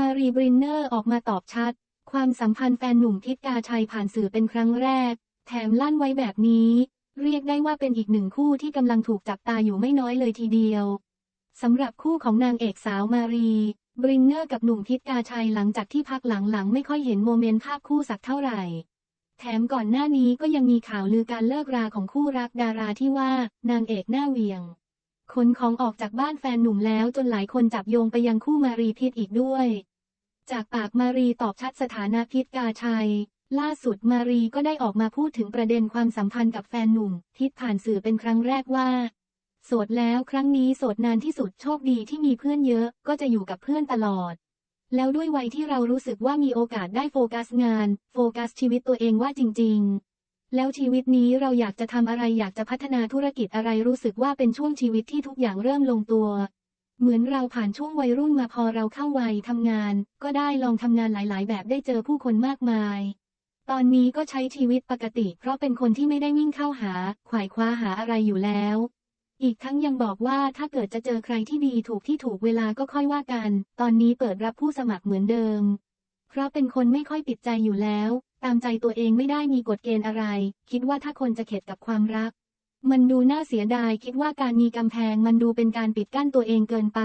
มารีบรินเนอร์ออกมาตอบชัด ความสัมพันธ์แฟนหนุ่มทิศกาชัยผ่านสื่อเป็นครั้งแรก แถมลั่นไว้แบบนี้ เรียกได้ว่าเป็นอีกหนึ่งคู่ที่กำลังถูกจับตาอยู่ไม่น้อยเลยทีเดียวสำหรับคู่ของนางเอกสาวมารีบรินเนอร์กับหนุ่มทิศกาชัยหลังจากที่พักหลังๆ ไม่ค่อยเห็นโมเมนต์ภาพคู่สักเท่าไหร่ แถมก่อนหน้านี้ก็ยังมีข่าวลือการเลิกราของคู่รักดาราที่ว่านางเอกหน้าเวียงขนของออกจากบ้านแฟนหนุ่มแล้วจนหลายคนจับโยงไปยังคู่มารีพิษอีกด้วย จากปากมารีตอบชัดสถานะพิษกาชัย ล่าสุดมารีก็ได้ออกมาพูดถึงประเด็นความสัมพันธ์กับแฟนหนุ่ม ทิศผ่านสื่อเป็นครั้งแรกว่า โสดแล้วครั้งนี้โสดนานที่สุดโชคดีที่มีเพื่อนเยอะ ก็จะอยู่กับเพื่อนตลอด แล้วด้วยวัยที่เรารู้สึกว่ามีโอกาสได้โฟกัสงาน โฟกัสชีวิตตัวเองว่าจริง ๆ แล้วชีวิตนี้เราอยากจะทำอะไรอยากจะพัฒนาธุรกิจอะไรรู้สึกว่าเป็นช่วงชีวิตที่ทุกอย่างเริ่มลงตัว เหมือนเราผ่านช่วงวัยรุ่นมาพอเราเข้าวัยทำงาน ก็ได้ลองทำงานหลาย ๆ แบบได้เจอผู้คนมากมาย ตอนนี้ก็ใช้ชีวิตปกติ เพราะเป็นคนที่ไม่ได้วิ่งเข้าหาขวายคว้าหาอะไรอยู่แล้ว อีกทั้งยังบอกว่าถ้าเกิดจะเจอใครที่ดีถูกที่ถูกเวลาก็ค่อยว่ากัน ตอนนี้เปิดรับผู้สมัครเหมือนเดิม เพราะเป็นคนไม่ค่อยปิดใจอยู่แล้ว ตามใจตัวเองไม่ได้มีกฎเกณฑ์อะไร คิดว่าถ้าคนจะเข็ดกับความรัก มันดูน่าเสียดายคิดว่าการมีกำแพงมันดูเป็นการปิดกั้นตัวเองเกินไป